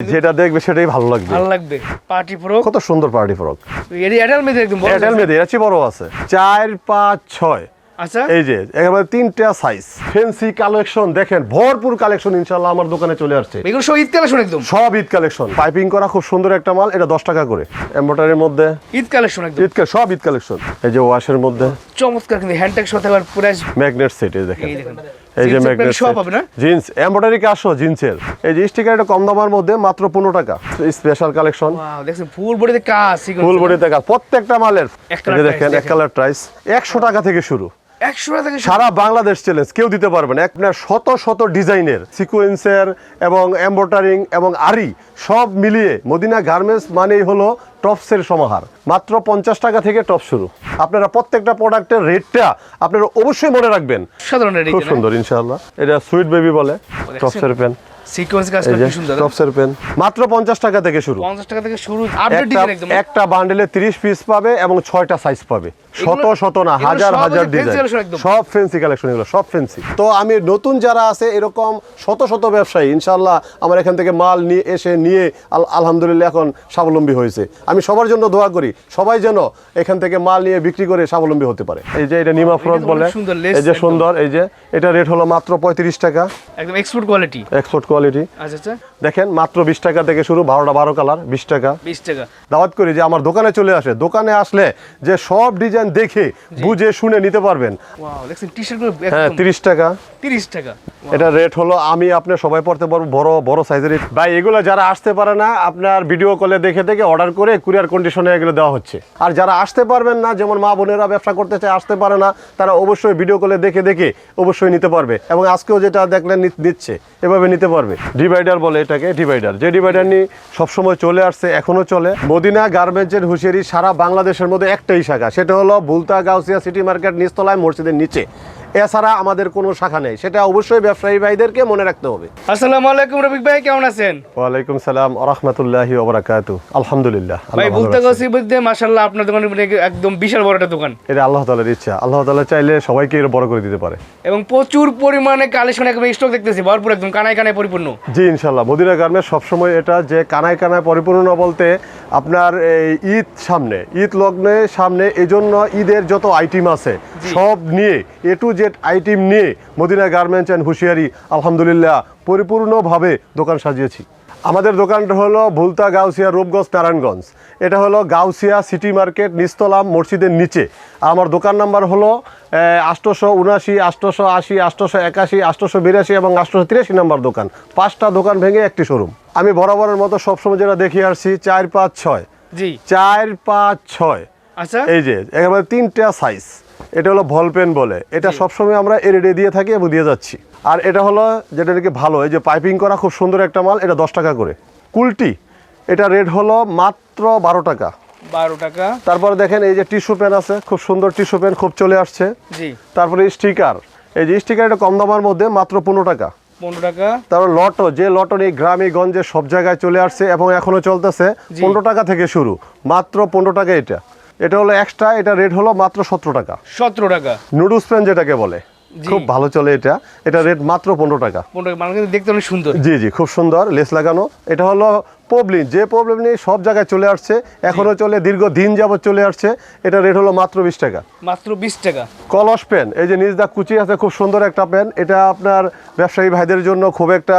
যেটা দেখবে সেটাই ভালো লাগবে। ভালো লাগবে। পার্টি ফ্রক কত সুন্দর পার্টি ফ্রক এর এয়ারটেল মেয়েদের একদম বড় size। মেয়েদের এর বড় আছে। চার পাঁচ ছয়। আচ্ছা। এই যে একেবারে তিনটা সাইজ ফেন্সি কালেকশন দেখেন ভরপুর কালেকশন ইনশাল্লাহ আমার দোকানে চলে আসছে। এগুলো সব ঈদ কালেকশন একদম? সব ঈদ কালেকশন পাইপিং করা খুব সুন্দর একটা মাল এটা দশ টাকা করে। এম্বোটারির মধ্যে। ঈদ কালেকশন একদম। ঈদ সব ঈদ কালেকশন এই যে ওয়াশের মধ্যে। চমৎকার কিন্তু হ্যান্ডটেক সাথে আবার প্রাইস ম্যাগনেট সেট এই দেখেন। এই যে ম্যাগনেট সব পাবেন জিন্স এম্বোটারি কাজও জিন্সের এই যে স্টিকার এটা কম দামের মধ্যে মাত্র পনেরো টাকা। স্পেশাল কালেকশন ওয়াও দেখেন ফুল বডিতে কাজ ফুল বডিতে কাজ। প্রত্যেকটা মালের। দেখেন এক কালার প্রাইস একশো টাকা থেকে শুরু। সারা বাংলাদেশ চ্যালেঞ্জ কেউ দিতে পারবে না। আপনার শত শত ডিজাইনের সিকোয়েন্সের এবং এম্বোটারিং এবং আরি সব মিলিয়ে মদিনা গার্মেন্টস মানেই হলো টপসের সমাহার। মাত্র পঞ্চাশ টাকা থেকে টপ শুরু। আপনারা প্রত্যেকটা প্রোডাক্টের রেটটা আপনারা অবশ্যই মনে রাখবেন। খুব সুন্দর ইনশাআল্লাহ। এটা সুইট বেবি বলে টপসের পেন সিকোয়েন্স কাজ কি সুন্দর? টপসের পেন মাত্র পঞ্চাশ টাকা থেকে শুরু। পঞ্চাশ টাকা থেকে শুরু আপডেট একটা ডিজাইন একদম। একটা বান্ডেলে তিরিশ পিস পাবে এবং ছয়টা সাইজ পাবে। শত শত না হাজার হাজার ডিজাইন সব ফেন্সি কালেকশন এগুলো সব ফেন্সি তো আমি নতুন যারা আছে এরকম শত শত ব্যবসায়ী ইনশাল্লাহ আমার এখান থেকে মাল নিয়ে এসে নিয়ে আল- আলহামদুলিল্লাহ এখন স্বাবলম্বী হয়েছে। আমি সবার জন্য দোয়া করি সবাই যেন এখান থেকে মাল নিয়ে বিক্রি করে স্বাবলম্বী হতে পারে। এই যে এটা নিমা ফ্রক বলে এই যে সুন্দর এই যে এটা রেট হলো মাত্র পঁয়ত্রিশ টাকা। একদম এক্সপোর্ট কোয়ালিটি এক্সপোর্ট কোয়ালিটি আচ্ছা আচ্ছা। দেখেন মাত্র বিশ টাকা থেকে শুরু বারোটা বারো কালার বিশ টাকা। বিশ টাকা। দাওয়াত করি যে আমার দোকানে চলে আসে। দোকানে আসলে যে সব ডিজাইন দেখে বুঝে শুনে নিতে পারবেন। হ্যাঁ তিরিশ টাকা। তিরিশ টাকা। এটা রেট হলো আমি আপনি সবাই পড়তে পারব বড় বড় সাইজের ভাই এগুলো যারা আসতে পারে না আপনার ভিডিও কলে দেখে দেখে অর্ডার করে কুরিয়ার কন্ডিশনে এগুলো দেওয়া হচ্ছে। আর যারা আসতে পারবেন না যেমন মা বোনেরা ব্যবসা করতে চায় আসতে পারে না তারা অবশ্যই ভিডিও কলে দেখে দেখে অবশ্যই নিতে পারবে। এবং আজকেও যেটা দেখলেন নিচ্ছে এভাবে নিতে পারবে। ডিভাইডার বলে এটাকে ডিভাইডার যে ডিভাইডার নিয়ে সবসময় চলে আসছে এখনও চলে। মদিনা গার্মেন্টসের হুঁশিয়ারি সারা বাংলাদেশের মধ্যে একটাই শাখা সেটা হলো বুলতা গাউসিয়া সিটি মার্কেট নিচতলায় মসজিদের নিচে। এছাড়া আমাদের কোনো শাখা নেই। সেটা অবশ্যই ব্যবসায়ী ভাইদেরকে মনে রাখতে হবে। আসসালামু আলাইকুম রফিক ভাই কেমন আছেন? ওয়ালাইকুম সালাম রহমতুল্লাহি ওবরাকাতু আলহামদুলিল্লাহ ভাই বলতে গেছি বলতে মাশাআল্লাহ আপনার মধ্যে একদম বিশাল বড় একটা দোকান। এটা আল্লাহ তালার ইচ্ছা। আল্লাহ তালা চাইলে সবাইকে এর বড় করে দিতে পারে। এবং প্রচুর পরিমাণে কালেকশন একদম স্টক দেখতেছি ভরপুর একদম কানায় কানায় পরিপূর্ণ। জি ইনশাল্লাহ মদিনা গার্মেন্টস সবসময় এটা যে কানায় কানায় পরিপূর্ণ বলতে আপনার এই ঈদ সামনে ঈদ লগ্নে সামনে এই জন্য ঈদের যত আইটেম আছে সব নিয়ে এ টু জেড আইটেম নিয়ে মদিনা গার্মেন্টস অ্যান্ড হুঁশিয়ারি আলহামদুলিল্লাহ পরিপূর্ণভাবে দোকান সাজিয়েছি। আমাদের দোকানটা হলো ভুলতা গাউসিয়া রূপগঞ্জ নারায়ণগঞ্জ। এটা হলো গাউসিয়া সিটি মার্কেট নিস্তলাম মসজিদের নিচে। আমার দোকান নাম্বার হলো আষ্টশো উনাশি আষ্টশো আশি আষ্টশো একাশি আষ্টশো বিরাশি এবং আষ্টশো তিরাশি নাম্বার দোকান। পাঁচটা দোকান ভেঙে একটি শোরুম। আমি বরাবরের মতো সবসময় যেটা দেখিয়ে আসছি চার পাঁচ ছয়। জি। চার পাঁচ ছয়। আচ্ছা। এই যে একেবারে তিনটা সাইজ এটা হলো ভল পেন বলে। এটা সবসময় আমরা এরিডে দিয়ে থাকি এবং দিয়ে যাচ্ছি। আর এটা হলো যেটা নাকি ভালো এই যে পাইপিং করা খুব সুন্দর একটা মাল এটা দশ টাকা করে। কুলটি এটা রেট হলো মাত্র বারো টাকা। বারো টাকা। তারপরে দেখেন এই যে টিস্যু পেন আছে খুব সুন্দর টিস্যু পেন খুব চলে আসছে। জি। তারপরে স্টিকার এই যে স্টিকার এটা কম দামের মধ্যে মাত্র পনেরো টাকা। পনেরো টাকা। তারপর লটো যে লটো এই গ্রামে গঞ্জে সব জায়গায় চলে আসছে এবং এখনও চলতেছে পনেরো টাকা থেকে শুরু মাত্র পনেরো টাকা এটা। এটা হলো এক্সট্রা এটা রেট হলো মাত্র সতেরো টাকা। সতেরো টাকা। নুডলস প্যান যেটাকে বলে খুব ভালো চলে এটা। এটা রেট মাত্র পনেরো টাকা। পনেরো টাকা মানে দেখতে অনেক সুন্দর। জি জি খুব সুন্দর লেস লাগানো। এটা হলো প্রবলেম যে প্রবলেম নিয়ে সব জায়গায় চলে আসছে এখনও চলে দীর্ঘ দিন যাবৎ চলে আসছে এটা রেট হলো মাত্র বিশ টাকা। মাত্র বিশ টাকা। কলস পেন এই যে নিজ দা কুচি আছে খুব সুন্দর একটা পেন এটা আপনার ব্যবসায়ী ভাইদের জন্য খুব একটা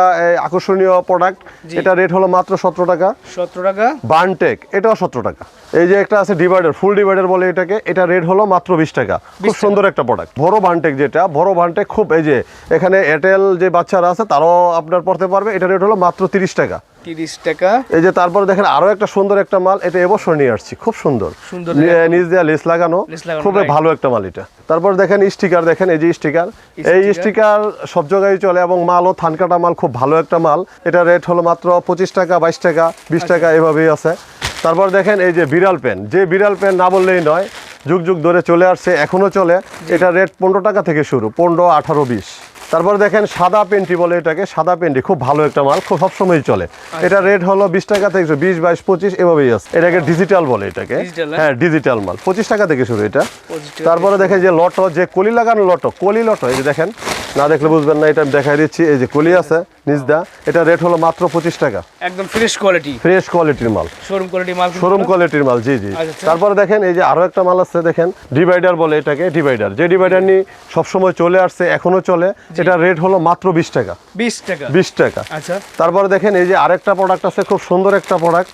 আকর্ষণীয় প্রোডাক্ট এটা রেট হলো মাত্র সতেরো টাকা। সতেরো টাকা। বানটেক এটাও সতেরো টাকা। এই যে একটা আছে ডিভাইডার ফুল ডিভাইডার বলে এটাকে এটা রেট হলো মাত্র বিশ টাকা। খুব সুন্দর একটা প্রোডাক্ট বড় বানটেক যেটা বড় বানটেক খুব এই যে এখানে এয়ারটেল যে বাচ্চারা আছে তারাও আপনার পড়তে পারবে এটা রেট হলো মাত্র তিরিশ টাকা। তিরিশ টাকা। এই যে তারপরে দেখেন আরও একটা সুন্দর একটা মাল এটা এবছর নিয়ে আসছি খুব সুন্দর। সুন্দর নি- নিচ দেওয়া লেস লাগানো খুবই ভালো একটা মাল এটা। তারপর দেখেন স্টিকার দেখেন এই যে স্টিকার। এই স্টিকার। সব জায়গায় চলে এবং মালও থান কাটা মাল খুব ভালো একটা মাল। এটা রেট হলো মাত্র পঁচিশ টাকা বাইশ টাকা বিশ আচ্ছা। টাকা এভাবেই আছে। তারপর দেখেন এই যে বিড়াল পেন যে বিড়াল পেন না বললেই নয় যুগ যুগ ধরে চলে আসছে এখনও চলে। এটা রেট পনেরো টাকা থেকে শুরু পনেরো আঠারো বিশ। তারপর দেখেন সাদা পেন্টি বলে এটাকে সাদা পেন্টি খুব ভালো একটা মাল খুব সবসময় চলে। আচ্ছা। এটা রেট হলো বিশ টাকা থেকে বিশ বাইশ পঁচিশ এভাবেই আছে। এটাকে ডিজিটাল বলে এটাকে। হ্যাঁ? হ্যাঁ ডিজিটাল মাল পঁচিশ টাকা থেকে শুরু এটা। তারপরে দেখেন যে লটো যে কলি লাগানো লটো কলি লটো এই যে দেখেন না দেখলে বুঝবেন না এটা দেখাই দিচ্ছি এই যে কলি আছে নিজদা এটা রেট হলো মাত্র পঁচিশ টাকা। একদম ফ্রেশ কোয়ালিটি ফ্রেশ কোয়ালিটির মাল। শোরুম কোয়ালিটি মাল শোরুম কোয়ালিটির মাল জি জি। আচ্ছা, আচ্ছা। তারপরে দেখেন এই যে আরও একটা মাল আছে দেখেন ডিভাইডার বলে এটাকে ডিভাইডার যে ডিভাইডার নিয়ে সবসময় চলে আসছে এখনও চলে। এটা রেট হলো মাত্র বিশ টাকা। বিশ টাকা। বিশ টাকা। আচ্ছা। তারপরে দেখেন এই যে আরেকটা প্রোডাক্ট আছে খুব সুন্দর একটা প্রোডাক্ট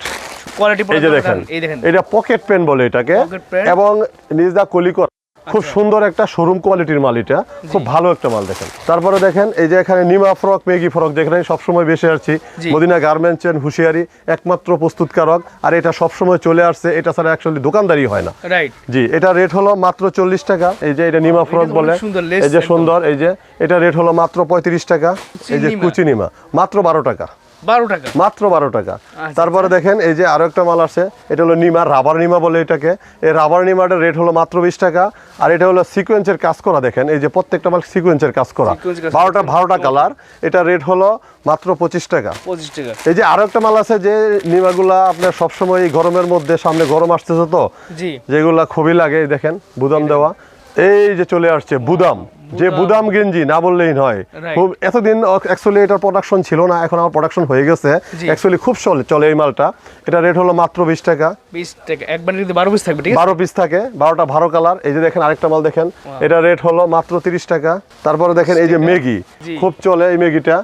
কোয়ালিটি এই যে দেখেন এই দেখেন। এটা পকেট পেন বলে এটাকে। এবং নিজ এবং নিজদা কলিকর খুব সুন্দর একটা শোরুম কোয়ালিটির মাল এটা। খুব ভালো একটা মাল দেখেন। তারপরে দেখেন এই যে এখানে নিমা ফ্রক মেগি ফ্রক যেখানে সবসময় বেশি আসছি। মদিনা গার্মেন্টস এন্ড হুঁশিয়ারি একমাত্র প্রস্তুতকারক। আর এটা সবসময় চলে আসছে এটা ছাড়া অ্যাকচুয়ালি দোকানদারি হয় না। রাইট জি এটা রেট হলো মাত্র চল্লিশ টাকা। এই যে এটা নিমা ফ্রক বলে এই যে সুন্দর এই যে এটা রেট হলো মাত্র পঁয়ত্রিশ টাকা। এই যে কুচিনিমা মাত্র বারো টাকা। টাকা। মাত্র বারো টাকা। আচ্ছা, তারপরে দেখেন এই যে আরও একটা মাল আছে এটা হলো নিমা রাবার নিমা বলে এটাকে। এই রাবার নিমাটার রেট হলো মাত্র বিশ টাকা আর এটা হলো সিকোয়েন্সের কাজ করা দেখেন এই যে প্রত্যেকটা মাল সিকোয়েন্সের কাজ করা। Sequence কাজ বারোটা বারোটা কালার এটা রেট হলো মাত্র পঁচিশ টাকা। পঁচিশ টাকা। এই যে আরও একটা মাল আছে যে নিমাগুলা আপনার সবসময় এই গরমের মধ্যে সামনে গরম আসতেছে তো জি। যেগুলা খুবই লাগে দেখেন বুদাম দেওয়া। এই যে চলে আসছে বুদাম। যে বুদাম গেঞ্জি না বললেই নয়। খুব এতদিন অ্যাকচুয়ালি এটার প্রোডাকশন ছিল না এখন আমার প্রোডাকশন হয়ে গেছে। অ্যাকচুয়ালি খুব চলে চলে এই মালটা। এটা রেট হলো মাত্র বিশ টাকা। বিশ টাকা। একবার কিন্তু বারো পিস থাকবে ঠিক আছে? বারো পিস থাকে বারোটা ভালো কালার এই যে দেখেন আরেকটা মাল দেখেন। এটা রেট হলো মাত্র তিরিশ টাকা। তারপরে দেখেন এই যে ম্যাগি খুব চলে এই ম্যাগিটা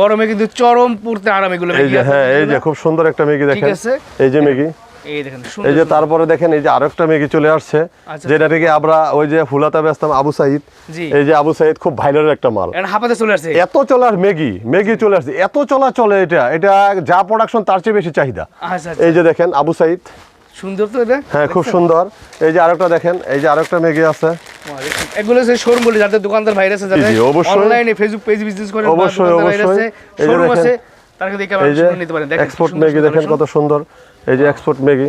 গরমে কিন্তু চরম পড়তে আরাম এগুলো হ্যাঁ এই যে খুব সুন্দর একটা ম্যাগি দেখেন। এই যে ম্যাগি এই দেখেন এই সুন্দর যে তারপরে দেখেন এই যে আরেকটা চলে আসছে আচ্ছা। যেটা থেকে আমরা ওই যে ফুলাতা ব্যস্তাম আবু সাইদ এই যে আবু সাইদ খুব ভাইরাল একটা মাল। হাফাতে চলে আসছে। এত চলার চলে আসছে এত চলা চলে এটা এটা যা প্রোডাকশন তার চেয়ে বেশি চাহিদা। আচ্ছা আচ্ছা। এই যে দেখেন আবু সাইদ। সুন্দর তো এটা? হ্যাঁ খুব সুন্দর। এই যে আরেকটা দেখেন এই যে আরেকটা ম্যাগি আছে। এগুলো শোরুম বলে দোকানদার ভাইরাস আছে। অনলাইনে ফেসবুক পেজ বিজনেস করে অবশ্যই, অবশ্যই। আছে, এই যে শোরুম আছে তারা কিন্তু নিতে পারেন। দেখেন এক্সপোর্ট সুন্দর দেখেন কত সুন্দর। এই যে এক্সপোর্ট ম্যাগি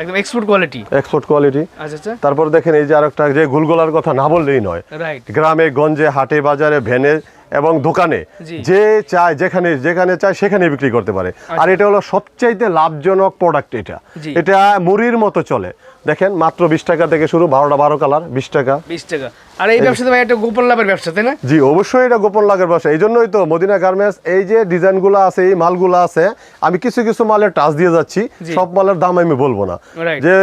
একদম এক্সপোর্ট কোয়ালিটি এক্সপোর্ট কোয়ালিটি আচ্ছা আচ্ছা। তারপর দেখেন এই যে আরেকটা যে গুলগোলার কথা না বললেই নয়। রাইট গ্রামে গঞ্জে হাটে বাজারে ভ্যানে এবং দোকানে যে চায় যেখানে যেখানে চায় সেখানে বিক্রি করতে পারে। আর এটা হলো সবচাইতে লাভজনক প্রোডাক্ট এটা। এটা মুড়ির মতো চলে। দেখেন মাত্র বিশ টাকা থেকে শুরু বারোটা বারো কালার বিশ টাকা। বিশ টাকা। আর এই ব্যবসাতে ভাই একটা গোপন লাভের ব্যবসা তাই না? জি অবশ্যই এটা গোপন লাগের ব্যবসা। এই জন্যই তো মদিনা গার্মেন্টস এই যে ডিজাইনগুলো আছে এই মালগুলো আছে আমি কিছু কিছু মালের টাচ দিয়ে যাচ্ছি। সব মালের দাম আমি বলব না। যে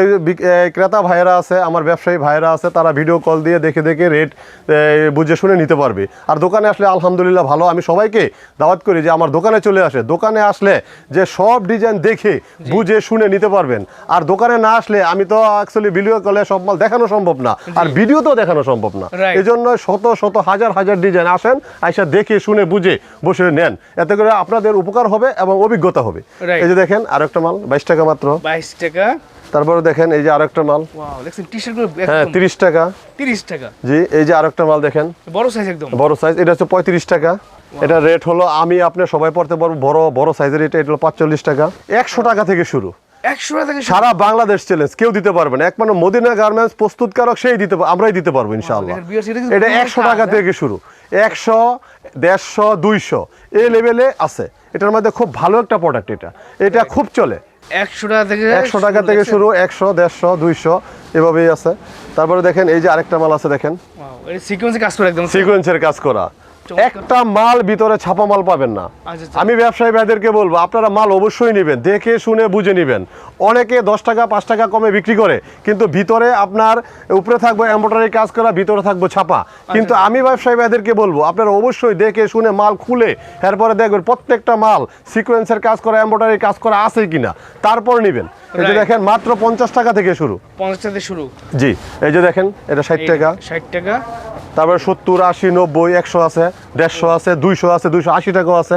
ক্রেতা ভাইয়েরা আছে আমার ব্যবসায়ী ভাইয়েরা আছে তারা ভিডিও কল দিয়ে দেখে দেখে রেট বুঝে শুনে নিতে পারবে। আর দোকানে আসলে আলহামদুলিল্লাহ ভালো। আমি সবাইকে দাওয়াত করি যে আমার দোকানে চলে আসে। দোকানে আসলে যে সব ডিজাইন দেখে বুঝে শুনে নিতে পারবেন। আর দোকানে না আসলে আমি তো অ্যাকচুয়ালি ভিডিও কলে সব মাল দেখানো সম্ভব না। আর ভিডিও তো দেখানো সম্ভব না। এই জন্য শত শত হাজার হাজার ডিজাইন আসেন আইসা দেখে শুনে বুঝে বসে নেন। এতে করে আপনাদের উপকার হবে এবং অভিজ্ঞতা হবে। এই যে দেখেন আরেকটা মাল বাইশ টাকা মাত্র। বাইশ টাকা। তারপরে দেখেন এই যে আরেকটা মাল। হ্যাঁ তিরিশ টাকা। তিরিশ টাকা। জি এই যে আরেকটা মাল দেখেন। বড় সাইজ একদম। বড় সাইজ এটা হচ্ছে পঁয়ত্রিশ টাকা। এটা রেট হলো আমি আপনি সবাই পড়তে পারব বড় বড় সাইজের এটা এটা হলো পাঁচচল্লিশ টাকা। একশো টাকা থেকে শুরু। সারা বাংলাদেশ চ্যালেঞ্জ কেউ দিতে পারবে না। একমাত্র মদিনা গার্মেন্টস প্রস্তুতকারক সেই দিতে আমরাই দিতে পারব ইনশাআল্লাহ। এটা একশো টাকা? থেকে শুরু। একশো দেড়শো দুইশো এই লেভেলে আছে। এটার মধ্যে খুব ভালো একটা প্রোডাক্ট এটা। এটা খুব চলে। একশো টাকা থেকে একশো টাকা থেকে শুরু একশো দেড়শো দুইশো এভাবেই আছে। তারপরে দেখেন এই যে আরেকটা মাল আছে দেখেন। সিকোয়েন্সে কাজ করে একদম। সিকোয়েন্সের কাজ করা। একটা মাল ভিতরে ছাপা মাল পাবেন না। আচ্ছা, আচ্ছা। আমি ব্যবসায়ী ভাইদেরকে বলব আপনারা মাল অবশ্যই নেবেন দেখে শুনে বুঝে নেবেন। অনেকে দশ টাকা পাঁচ টাকা কমে বিক্রি করে কিন্তু ভিতরে আপনার উপরে থাকবে এম্ব্রয়ডারি কাজ করা ভিতরে থাকব ছাপা। কিন্তু আচ্ছা। আমি ব্যবসায়ী ভাইদেরকে বলব আপনারা অবশ্যই দেখে শুনে মাল খুলে এরপরে দেখবেন প্রত্যেকটা মাল সিকোয়েন্সের কাজ করা এম্ব্রয়ডারি কাজ করা আছে কিনা তারপর নেবেন। এই যে দেখেন মাত্র পঞ্চাশ টাকা থেকে শুরু। পঞ্চাশ টাকা থেকে শুরু। জি এই যে দেখেন এটা ষাট টাকা। ষাট টাকা। তারপরে সত্তর আশি নব্বই একশো আছে দেড়শো আছে দুইশো আছে দুইশো আশি টাকাও আছে।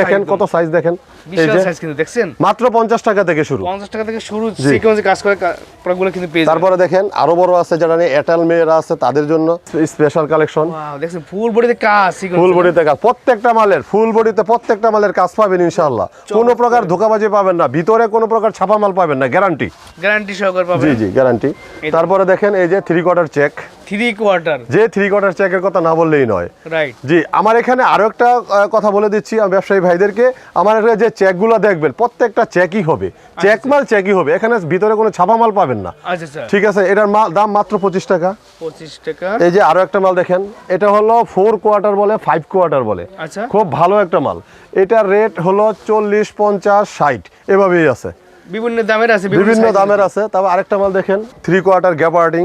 দেখেন কত সাইজ দেখেন। বিশাল সাইজ কিন্তু দেখছেন? মাত্র পঞ্চাশ টাকা থেকে শুরু। পঞ্চাশ টাকা থেকে শুরু সিকোয়েন্সে কাজ করে প্রোডাক্টগুলো কিন্তু পেয়ে তারপরে দেখেন আরও বড় আছে যারা এটাল মেয়েরা আছে তাদের জন্য স্পেশাল কালেকশন Wow, দেখছেন ফুল বডিতে কাজ ফুল বডিতে কাজ। প্রত্যেকটা মালের ফুল বডিতে প্রত্যেকটা মালের কাজ পাবেন ইনশাআল্লাহ। কোনো প্রকার ধোকাবাজি পাবেন না। ভিতরে কোনো প্রকার ছাপা মাল পাবেন না গ্যারান্টি গ্যারান্টি সহকারে জি জি গ্যারান্টি তারপরে দেখেন এই যে three quarter check three quarter যে থ্রি কোয়ার্টার চেকের কথা না বললেই নয়। রাইট জি আমার এখানে আরও একটা কথা বলে দিচ্ছি আমি ব্যবসায়ী ভাইদেরকে। আমার এখানে যে চেকগুলো দেখবেন প্রত্যেকটা চেকই হবে। চেক মাল চেকই হবে এখানে ভিতরে কোনো ছাপা মাল পাবেন না। আচ্ছা আচ্ছা। ঠিক আছে এটার মাল দাম মাত্র পঁচিশ টাকা। পঁচিশ টাকা। এই যে আরও একটা মাল দেখেন এটা হলো ফোর কোয়ার্টার বলে ফাইভ কোয়ার্টার বলে। আচ্ছা। খুব ভালো একটা মাল। এটার রেট হলো চল্লিশ পঞ্চাশ ষাট এভাবেই আছে। বিভিন্ন দামের আছে বিভিন্ন দামের আছে তবে আরেকটা মাল দেখেন থ্রি কোয়ার্টার গ্যাপার্টিং।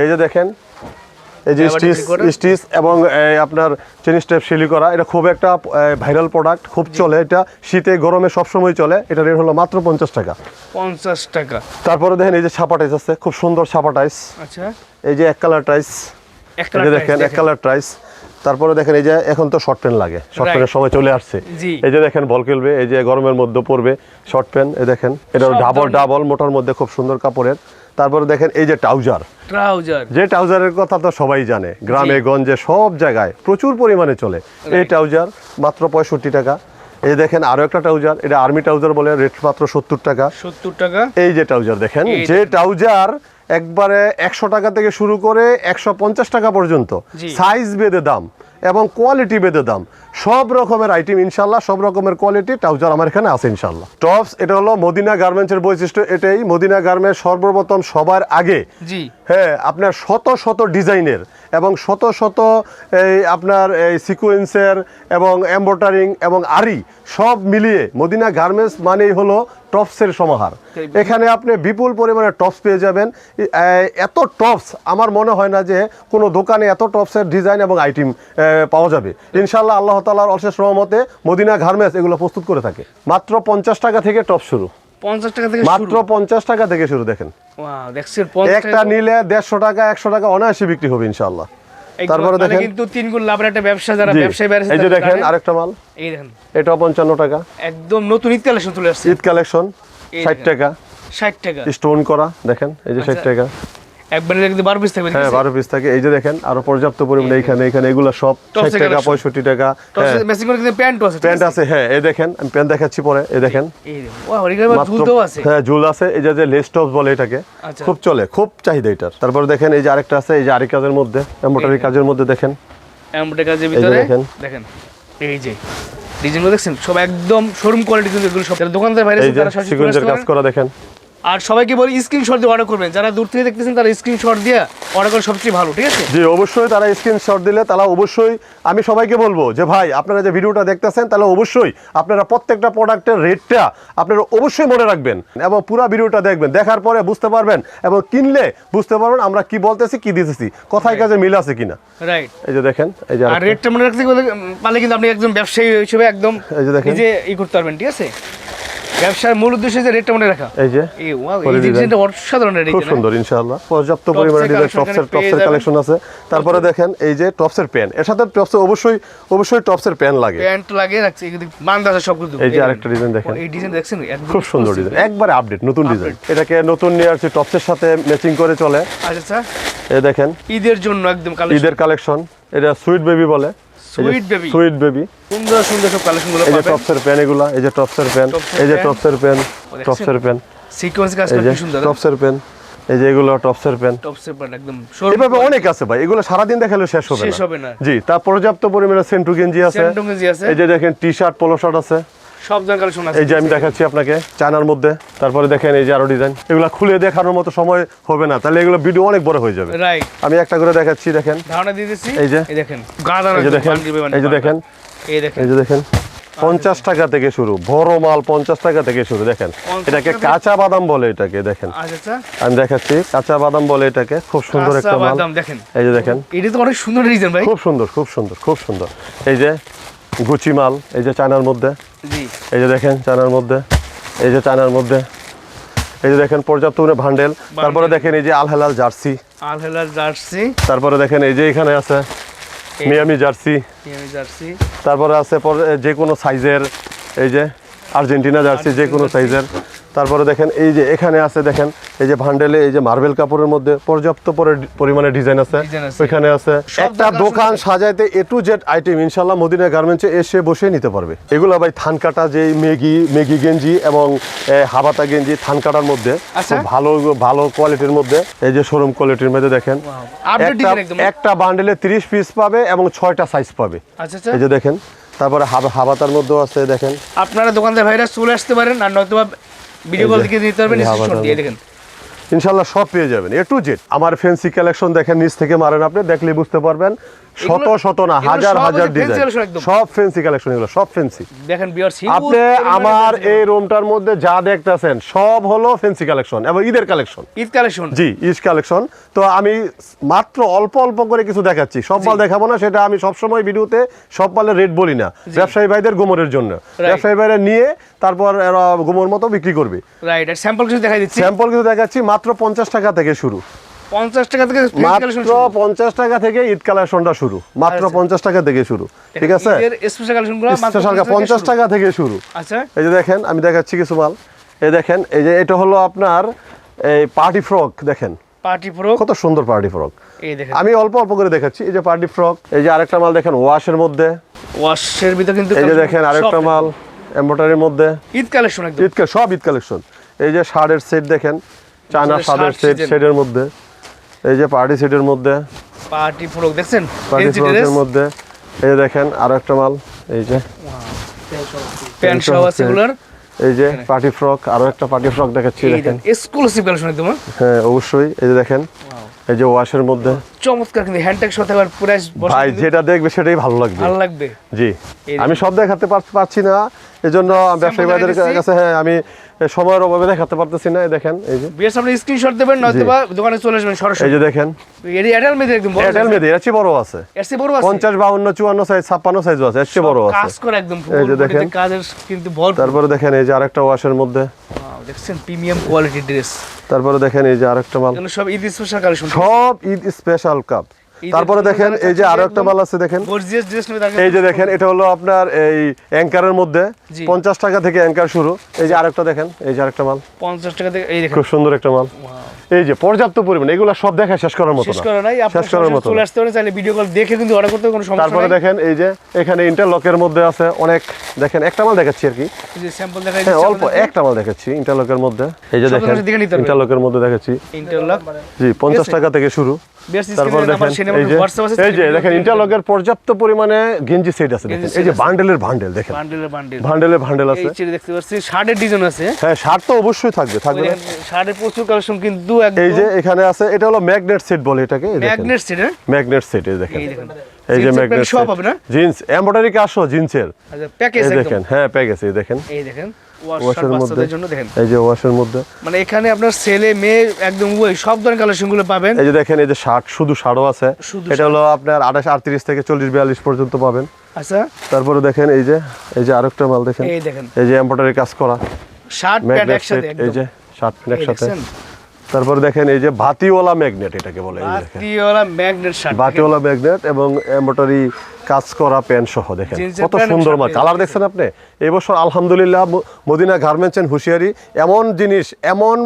এই যে দেখেন এই যে স্টিচ স্টিচ এবং আপনার চেন স্টেপ শিলি করা এটা খুব একটা ভাইরাল প্রোডাক্ট খুব চলে এটা। শীতে গরমে সবসময় চলে। এটা রেট হলো মাত্র পঞ্চাশ টাকা। পঞ্চাশ টাকা। তারপরে দেখেন এই যে ছাপা টাইস আছে খুব সুন্দর ছাপা টাইস আচ্ছা। এই যে এক কালার টাইস দেখেন এক কালার টাইস তারপরে দেখেন এই যে এখন তো শর্ট প্যান্ট লাগে। শর্ট প্যান্টের সময় চলে আসছে। এই যে দেখেন বল খেলবে এই যে গরমের মধ্যে পড়বে শর্ট প্যান্ট এই দেখেন এটা ডাবল ডাবল মোটার মধ্যে খুব সুন্দর কাপড়ের। তারপরে দেখেন এই যে ট্রাউজার। ট্রাউজার। যে ট্রাউজারের কথা তো সবাই জানে গ্রামে গঞ্জে সব জায়গায় প্রচুর পরিমাণে চলে। এই ট্রাউজার মাত্র পঁয়ষট্টি টাকা। এই দেখেন আরও একটা ট্রাউজার এটা আর্মি ট্রাউজার বলে রেট মাত্র সত্তর টাকা। সত্তর টাকা। এই যে ট্রাউজার দেখেন যে ট্রাউজার একবারে একশো টাকা থেকে শুরু করে একশো পঞ্চাশ টাকা পর্যন্ত। সাইজ বেঁধে দাম। এবং কোয়ালিটি বেঁধে দাম। সব রকমের আইটেম ইনশাল্লাহ সব রকমের কোয়ালিটি ট্রাউজার আমার এখানে আছে ইনশাল্লাহ। টপস এটা হলো মদিনা গার্মেন্টসের বৈশিষ্ট্য এটাই। মদিনা গার্মেন্টস সর্বপ্রথম সবার আগে। হ্যাঁ আপনার শত শত ডিজাইনের এবং শত শত এই আপনার এই সিকুয়েন্সের এবং এম্বোটারিং এবং আরি সব মিলিয়ে মদিনা গার্মেন্টস মানেই হলো টপসের সমাহার। এখানে আপনি বিপুল পরিমাণে টপস পেয়ে যাবেন। এত টপস আমার মনে হয় না যে কোনো দোকানে এত টপসের ডিজাইন এবং আইটেম পাওয়া যাবে। ইনশাল্লাহ আল্লাহ তালার অশেষ রহমতে মদিনা গার্মেন্টস এগুলো প্রস্তুত করে থাকে। মাত্র পঞ্চাশ টাকা থেকে টপ শুরু। পঞ্চাশ টাকা থেকে মাত্র শুরু। পঞ্চাশ টাকা থেকে শুরু দেখেন। ওয়াও দেখছেন পঞ্চাশ একটা নিলে দেড়শো টাকা একশো টাকা অনায়াসে বিক্রি হবে ইনশাল্লাহ তারপরে দেখেন কিন্তু তিন গুণ লাভের একটা ব্যবসা যারা ব্যবসায়ী বাইরে এই যে দেখেন আরেকটা মাল। এই দেখেন। এটাও পঞ্চান্ন টাকা। একদম নতুন ঈদ কালেকশন চলে আসছে। ঈদ কালেকশন এই ষাট দেখেন। টাকা। ষাট টাকা। স্টোন করা দেখেন এই যে ষাট আচ্ছা। টাকা একবারে কিন্তু বারো পিস থাকবে হ্যাঁ বারো পিস থাকে। এই যে দেখেন আরও পর্যাপ্ত পরিমাণে এখানে এখানে এগুলো সব Tops ষাট এর টাকা collection। পঁয়ষট্টি টাকা হ্যাঁ। মেসিং করে কিন্তু প্যান্টও আছে প্যান্ট আছে? হ্যাঁ এই দেখেন আমি প্যান্ট দেখাচ্ছি পরে এই দেখেন। এই দেখুন। ওয়াও এখানে আবার মাত্র ঝুলতেও আছে। হ্যাঁ ঝুল আছে এই যে যে লেস টপস বলে এটাকে আচ্ছা। খুব চলে খুব চাহিদা এটার। তারপরে দেখেন এই যে আরেকটা আছে এই যে আরেক কাজের মধ্যে কাজের মধ্যে দেখেন। এমব্রয়ডারি কাজের ভিতরে দেখেন। দেখেন এই যে ডিজাইনগুলো দেখছেন? সব একদম শোরুম কোয়ালিটি কিন্তু এগুলো সব দোকানদার বাইরে তারা কাজ করা দেখেন। আর সবাইকে বলি স্ক্রিনশট দিয়ে অর্ডার করবেন। যারা দূর থেকে দেখতেছেন তারা স্ক্রিনশট দিয়ে অর্ডার করে সবচেয়ে ভালো ঠিক আছে? জি অবশ্যই তারা স্ক্রিনশট দিলে তারা অবশ্যই আমি সবাইকে বলব যে ভাই আপনারা যে ভিডিওটা দেখতেছেন তাহলে অবশ্যই আপনারা প্রত্যেকটা প্রোডাক্টের রেটটা আপনারা অবশ্যই মনে রাখবেন এবং পুরো ভিডিওটা দেখবেন। দেখার পরে বুঝতে পারবেন এবং কিনলে বুঝতে পারবেন আমরা কি বলতেছি কি দিতেছি কথায় কাজে মিল আছে কিনা। রাইট এই যে দেখেন এই যে আর রেটটা মনে রাখতে পারলে কিন্তু আপনি একজন ব্যবসায়ী হিসেবে একদম এই যে দেখেন। নিজে ই করতে পারবেন ঠিক আছে? ব্যবসার মূল উদ্দেশ্য যে রেটটা মনে রাখা। এই যে এই ওয়াও এই। ডিজাইনটা অসাধারণ খুব সুন্দর ইনশাআল্লাহ। পর্যাপ্ত পরিমাণে ডিজাইন টপসের টপসের কালেকশন আছে। তারপরে দেখেন এই যে টপসের প্যান এর সাথে টপসে অবশ্যই অবশ্যই টপসের প্যান লাগে। প্যান্ট লাগে রাখছে এই বান্ধা আছে সব কিছু এই যে আরেকটা ডিজাইন দেখেন। এই ডিজাইন দেখছেন? খুব সুন্দর ডিজাইন একবারে আপডেট নতুন ডিজাইন এটাকে নতুন নিয়ে আসছে টপসের সাথে ম্যাচিং করে চলে। আচ্ছা আচ্ছা। এই দেখেন। ঈদের জন্য একদম কালেকশন ঈদের কালেকশন এটা সুইট বেবি বলে। সুইট বেবি সুন্দর সুন্দর সব কালেকশনগুলো পাবেন এই যে টপসের প্যান এগুলা এই যে টপসের প্যান এই যে টপসের প্যান টপসের প্যান সিকোয়েন্স কি সুন্দর। টপসের প্যান এই যে এগুলো টপসের প্যান টপসের প্যান একদম এভাবে অনেক আছে ভাই এগুলো সারাদিন দেখালেও শেষ হবে শেষ হবে না। জি তার পর্যাপ্ত পরিমাণে সেন্টু গেঞ্জি আছে। সেন্টু গেঞ্জি আছে। এই যে দেখেন টি শার্ট পোলো শার্ট আছে। সব ধরনের কালেকশন আছে। এই যে আমি দেখাচ্ছি আপনাকে চায়নার মধ্যে তারপরে দেখেন এই যে আরও ডিজাইন এগুলো খুলে দেখানোর মতো সময় হবে না তাহলে এগুলো ভিডিও অনেক বড় হয়ে যাবে। রাইট আমি একটা করে দেখাচ্ছি দেখেন। ধারণা দিয়ে দিচ্ছি? এই যে। এই দেখেন এই যে দেখেন এই যে দেখেন। এই দেখেন। এই যে দেখেন পঞ্চাশ টাকা থেকে শুরু বড় মাল পঞ্চাশ টাকা থেকে শুরু দেখেন। এটাকে কাঁচা বাদাম বলে এটাকে দেখেন। আচ্ছা আচ্ছা। আমি দেখাচ্ছি কাঁচা বাদাম বলে এটাকে খুব সুন্দর একটা মাল। বাদাম দেখেন। এই যে দেখেন। এটা তো অনেক সুন্দর ডিজাইন ভাই। খুব সুন্দর খুব সুন্দর খুব সুন্দর। এই যে গুচি মাল এই যে চায়নার মধ্যে। এই যে দেখেন চায়নার মধ্যে। এই যে চায়নার মধ্যে। এই যে দেখেন পর্যাপ্ত ভান্ডেল তারপরে দেখেন এই যে আলহেলাল জার্সি। জার্সি। তারপরে দেখেন এই যে এখানে আছে মিয়ামি জার্সি। Miami jersey. তারপরে আছে যে কোনো সাইজের এই যে আর্জেন্টিনা জার্সি যে কোনো সাইজের তারপরে দেখেন এই যে এখানে আছে দেখেন এই যে ভান্ডেলে এই যে মার্বেল কাপড়ের মধ্যে পর্যাপ্ত পরে- পরিমাণে ডিজাইন আছে। ওইখানে আছে। একটা দোকান সাজাইতে এ টু জেড আইটেম ইনশাল্লাহ মদিনা গার্মেন্টসে এসে বসে নিতে পারবে। এগুলো ভাই থান কাটা যে মেগি মেগি গেঞ্জি এবং হাবাতা গেঞ্জি থান কাটার মধ্যে আচ্ছা। ভালো ভালো কোয়ালিটির মধ্যে এই যে শোরুম কোয়ালিটির মধ্যে দেখেন। একটা বান্ডেলে তিরিশ পিস পাবে এবং ছয়টা সাইজ পাবে। আচ্ছা আচ্ছা। এই যে দেখেন তারপরে হাবাতার মধ্যেও আছে দেখেন। আপনারা দোকানদার ভাইরা চলে আসতে পারেন আর নয়তো ভিডিও কল থেকে নিতে পারবেন দিয়ে দেখেন। ইনশাল্লাহ সব পেয়ে যাবেন। এ টু জেড আমার ফ্যান্সি কালেকশন দেখেন নিচ থেকে মারেন আপনি দেখলে বুঝতে পারবেন। শত শত না হাজার হাজার ডিজাইন সব ফ্যান্সি কালেকশন এগুলো সব ফ্যান্সি দেখেন আপনি আমার এই রুমটার মধ্যে যা দেখতেছেন সব হলো ফ্যান্সি কালেকশন এবং ঈদের কালেকশন ঈদ কালেকশন জি ইজ কালেকশন তো আমি মাত্র অল্প অল্প করে কিছু দেখাচ্ছি। সব মাল দেখাবো না সেটা আমি সবসময় ভিডিওতে সব মালের রেট বলি না। ব্যবসায়ী ভাইদের গোমরের জন্য। ব্যবসায়ী ভাইরা নিয়ে তারপর এরা গোমর মতো বিক্রি করবে। রাইট আর স্যাম্পল কিছু দেখাই দিচ্ছি? স্যাম্পল কিছু দেখাচ্ছি মাত্র পঞ্চাশ টাকা থেকে শুরু। পঞ্চাশ টাকা থেকে মাত্র পঞ্চাশ টাকা থেকে ঈদ কালেকশনটা শুরু। মাত্র আচ্ছা। পঞ্চাশ টাকা থেকে শুরু। ঠিক আছে? স্পেশাল কালেকশনগুলো মাত্র 50 পঞ্চাশ টাকা থেকে শুরু। আচ্ছা। এই যে দেখেন আমি দেখাচ্ছি কিছু মাল। এই দেখেন এই যে এটা হলো আপনার এই পার্টি ফ্রক দেখেন। Party frock? কত সুন্দর পার্টি ফ্রক। এই দেখেন। আমি অল্প অল্প করে দেখাচ্ছি। এই যে পার্টি ফ্রক এই যে আরেকটা মাল দেখেন ওয়াশের মধ্যে। ওয়াশের ভিতরে কিন্তু এই যে দেখেন আরেকটা মাল। এম্বোটারির মধ্যে। ঈদ কালেকশন একদম। ঈদ কা- সব ঈদ কালেকশন। এই যে শার্টের সেট দেখেন চায়না শার্টের সেট। সেটের মধ্যে। এই যে পার্টি সেটের মধ্যে। পার্টি প্রো দেখছেন? পার্টি ফ্রকের মধ্যে। এই যে দেখেন আরও একটা মাল। এই যে। প্যান্ট সহ আছে এগুলোর এই যে পার্টি ফ্রক আরও একটা পার্টি ফ্রক দেখাচ্ছি দেখেন। এক্সক্লুসিভ কালেকশন একদম হ্যাঁ? হ্যাঁ অবশ্যই। এই যে দেখেন এই যে ওয়াশের মধ্যে। চমৎকার কিন্তু হ্যান্ডটেক সাথে আবার প্রাইস ভাই যেটা দেখবে সেটাই ভালো লাগবে। ভালো লাগবে। জি। আমি সব দেখাতে পারছি না। এজন্য ব্যবসায়ী ভাইদের কাছে হ্যাঁ আমি সময়ের অভাবে দেখাতে পারতেছি না এই দেখেন এই যে। বিয়ের সামনে স্ক্রিনশট দেবেন নয়তো বা দোকানে চলে আসবেন এই যে দেখেন। এয়ারটেল মেয়েদের একদম বড় এয়ারটেল মেদি এর চেয়ে বড় আছে। এর চেয়ে বড় আছে? পঞ্চাশ বাউন্ন চুয়ান্ন সাইজ ছাপ্পান্ন সাইজও আছে এর চেয়ে বড় কাজ আছে। করে একদম এই যে দেখেন। কাজের কিন্তু তারপরে দেখেন এই যে আরেকটা ওয়াশের মধ্যে। দেখছেন প্রিমিয়াম কোয়ালিটি ড্রেস তারপরে দেখেন এই যে আরেকটা মাল। সব ঈদ স্পেশাল কালেকশন সব ঈদ স্পেশাল কাপ তারপরে দেখেন এই যে আরও একটা মাল আছে দেখেন। এই যে দেখেন এটা হলো আপনার এই অ্যাঙ্কারের মধ্যে। পঞ্চাশ টাকা থেকে অ্যাঙ্কার শুরু। এই যে আরেকটা দেখেন এই যে আরেকটা মাল। 50 টাকা থেকে এই খুব সুন্দর একটা মাল। এই যে পর্যাপ্ত পরিমাণ এগুলো সব দেখা শেষ করার মতো শেষ করা নাই শেষ করার মতো চলে আসতে পারেন চাইলে ভিডিও কল দেখে কিন্তু অর্ডার করতে কোনো সমস্যা তারপরে দেখেন এই যে এখানে ইন্টারলকের মধ্যে আছে অনেক দেখেন একটা মাল দেখাচ্ছি আর কি। এই যে স্যাম্পল দেখাই হ্যাঁ অল্প একটা মাল দেখাচ্ছি ইন্টারলকের মধ্যে। এই যে দেখেন। ইন্টারলকের মধ্যে দেখাচ্ছি। ইন্টারলক জি পঞ্চাশ টাকা থেকে শুরু। তারপর দেখেন এই যে দেখেন ইন্টারলকের পর্যাপ্ত পরিমাণে গেঞ্জি সেট আছে দেখেন। এই যে বান্ডেলের বান্ডেল দেখেন। বান্ডেলের বান্ডেল বান্ডেলের বান্ডেল আছে। এই দেখতে পাচ্ছি শার্টের ডিজাইন আছে। হ্যাঁ শার্ট তো অবশ্যই থাকবে থাকবে শার্টের প্রচুর কালেকশন কিন্তু একদম এই যে এখানে আছে এটা হলো ম্যাগনেট সেট বলে এটাকে ম্যাগনেট সেট ম্যাগনেট সেট এই দেখেন। এই যে ম্যাগনেট সব হবে না? জিন্স এমব্রয়ডারি কাজ সহ জিন্সের আচ্ছা প্যাকেজ দেখেন হ্যাঁ প্যাকেজ এই দেখেন। এই দেখেন। ওয়াশ ওয়াশের মধ্যে। জন্য দেখেন। এই যে ওয়াশের মধ্যে। মানে এখানে আপনার ছেলে মেয়ে একদম ওই সব ধরনের কালেকশনগুলো পাবেন। এই যে দেখেন এই যে শার্ট শুধু শাড়ও আছে। এটা হলো আপনার আঠাশ আটত্রিশ থেকে চল্লিশ বিয়াল্লিশ পর্যন্ত পাবেন। আচ্ছা। তারপরে দেখেন এই যে এই যে আরেকটা মাল দেখেন। এই দেখেন। এই যে এমব্রয়ডারি কাজ করা। শার্ট প্যান্ট একসাথে এই যে শার্ট প্যান্ট একসাথে? তারপরে দেখেন এই যে ভাতিওয়ালা ম্যাগনেট এটাকে বলে দেখেন। Magnet shirt. বাটিওয়ালা ম্যাগনেট এবং এমব্রয়ডারি কাজ করা প্যান্ট সহ দেখেন। কত সুন্দর মাল। কালার দেখছেন আপনি? এই বছর আলহামদুলিল্লাহ মদিনা গার্মেন্টস এন্ড হুঁশিয়ারি এমন জিনিস এমন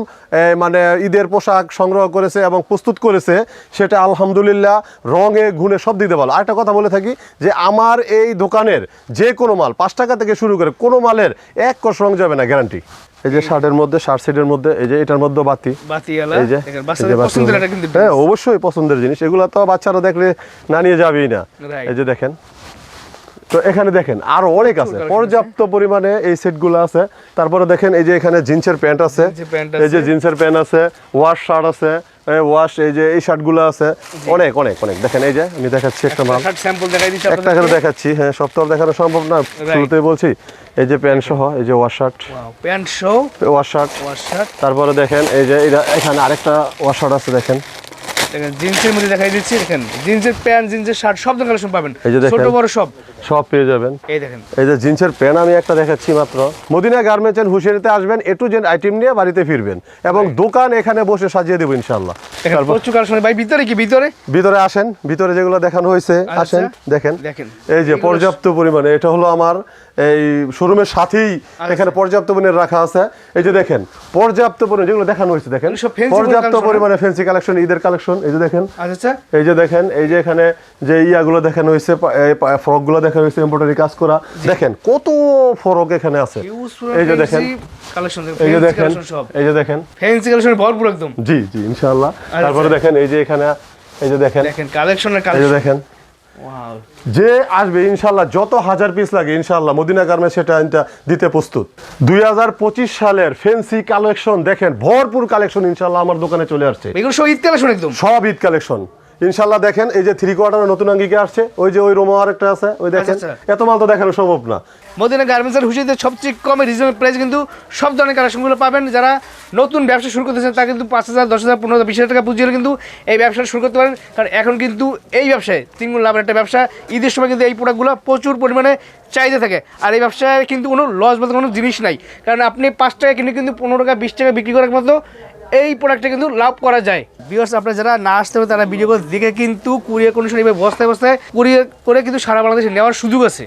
মানে ঈদের পোশাক সংগ্রহ করেছে এবং প্রস্তুত করেছে সেটা আলহামদুলিল্লাহ রঙে গুণে সব দিতে ভালো। আরেকটা কথা বলে থাকি যে আমার এই দোকানের যে কোনো মাল পাঁচ টাকা থেকে শুরু করে কোনো মালের এক কষ রং যাবে না গ্যারান্টি এই যে শার্টের মধ্যে শার্ট সেটের মধ্যে এই যে এটার মধ্যে বাতি। এই যে হ্যাঁ অবশ্যই পছন্দের জিনিস। এগুলো তো বাচ্চারা দেখলে না নিয়ে যাবেই না। এই যে দেখেন। তো এখানে দেখেন আরও অনেক আছে। পর্যাপ্ত পরিমাণে এই সেটগুলো আছে। তারপরে দেখেন এই যে এখানে জিন্সের প্যান্ট আছে। এই যে জিন্সের প্যান্ট আছে ওয়াশ শার্ট আছে। ওয়াশ এই যে এই শার্টগুলো আছে। অনেক অনেক অনেক। দেখেন এই যে আমি দেখাচ্ছি একটা মাল। স্যাম্পল দেখাই দিচ্ছি একটা করে দেখাচ্ছি হ্যাঁ সপ্তাহ দেখানো সম্ভব না। শুরুতে বলছি এই যে প্যান্ট সহ এই যে ওয়াশ শার্ট প্যান্ট শো ওয়াশ শার্ট ওয়াশ শার্ট তারপরে দেখেন এই যে এটা এখানে আরেকটা ওয়াশ শার্ট আছে দেখেন। দেখেন জিন্সের মধ্যে দেখাই দিচ্ছি দেখেন জিন্সের প্যান্ট জিন্সের শার্ট সব ধরনের কালেকশন পাবেন। ছোট বড় সব। সব পেয়ে যাবেন। এই দেখেন। এই যে জিন্সের প্যান্ট আমি একটা দেখাচ্ছি মাত্র। মদিনা গার্মেন্টস এন্ড হুশিয়ারিতে আসবেন এ টু জেড আইটেম নিয়ে বাড়িতে ফিরবেন এবং দোকান এখানে বসে সাজিয়ে দেবো প্রচুর কালেকশন ভাই ভিতরে কি? ভিতরে? ভিতরে আসেন ভিতরে যেগুলো দেখানো হয়েছে আচ্ছা। আসেন দেখেন। এই যে পর্যাপ্ত পরিমাণে এটা হলো আমার এই শোরুমের সাথেই আচ্ছা। এখানে পর্যাপ্ত পরিমাণে রাখা আছে। এই যে দেখেন পর্যাপ্ত পরিমাণে যেগুলো দেখানো হয়েছে দেখেন। পর্যাপ্ত পরিমাণে ফ্যান্সি কালেকশন ঈদের কালেকশন এই যে দেখেন। আচ্ছা আচ্ছা। এই যে দেখেন এই যে এখানে যে ইয়াগুলো দেখানো হয়েছে ফ্রকগুলো দেখানো হয়েছে এমব্রয়ডারি কাজ করা। দেখেন কত ফরক এখানে আছে। এই যে দেখেন কালেকশন এই যে দেখেন এই যে দেখেন। ফ্যান্সি কালেকশন ভরপুর একদম। জি জি ইনশাআল্লাহ। তারপরে দেখেন এই যে এখানে এই যে দেখেন। দেখেন কালেকশনের কালেকশন দেখেন যে আসবে ইনশাল্লাহ যত হাজার পিস লাগে ইনশাল্লাহ মদিনা গার্মে সেটা এটা দিতে প্রস্তুত। দুই হাজার পঁচিশ সালের ফেন্সি কালেকশন দেখেন ভরপুর কালেকশন ইনশাল্লাহ আমার দোকানে চলে আসছে। সব ঈদ কালেকশন ইনশাল্লাহ দেখেন এই যে থ্রি কোয়ার্টারের নতুন আঙ্গিকে আসছে ওই যে ওই রোমো আরেকটা আছে ওই দেখেন আচ্ছা, এত মাল তো দেখানো সম্ভব না। মদিনা গার্মেন্টসের হুশিতে সবচেয়ে কম রিজনেবল প্রাইস কিন্তু সব ধরনের কালেকশনগুলো পাবেন। যারা নতুন ব্যবসা শুরু করতেছেন তা কিন্তু পাঁচ হাজার দশ হাজার পনেরো হাজার বিশ হাজার টাকা পুঁজি কিন্তু এই ব্যবসাটা শুরু করতে পারেন। কারণ এখন কিন্তু এই ব্যবসায় তিনগুণ লাভের একটা ব্যবসা। ঈদের সময় কিন্তু এই প্রোডাক্টগুলো প্রচুর পরিমাণে চাহিদা থাকে। আর এই ব্যবসায় কিন্তু কোনো লস বলতে কোনো জিনিস নাই। কারণ আপনি পাঁচ টাকা কিনে কিন্তু পনেরো টাকা বিশ টাকা বিক্রি করার মতো এই প্রোডাক্টটা কিন্তু লাভ করা যায়। বিকজ আপনারা যারা না আসতে হবে তারা ভিডিও দেখে কিন্তু কুরিয়ার কন্ডিশন বস্তায় বস্তায় কুরিয়ার করে কিন্তু সারা বাংলাদেশে নেওয়ার সুযোগ আছে।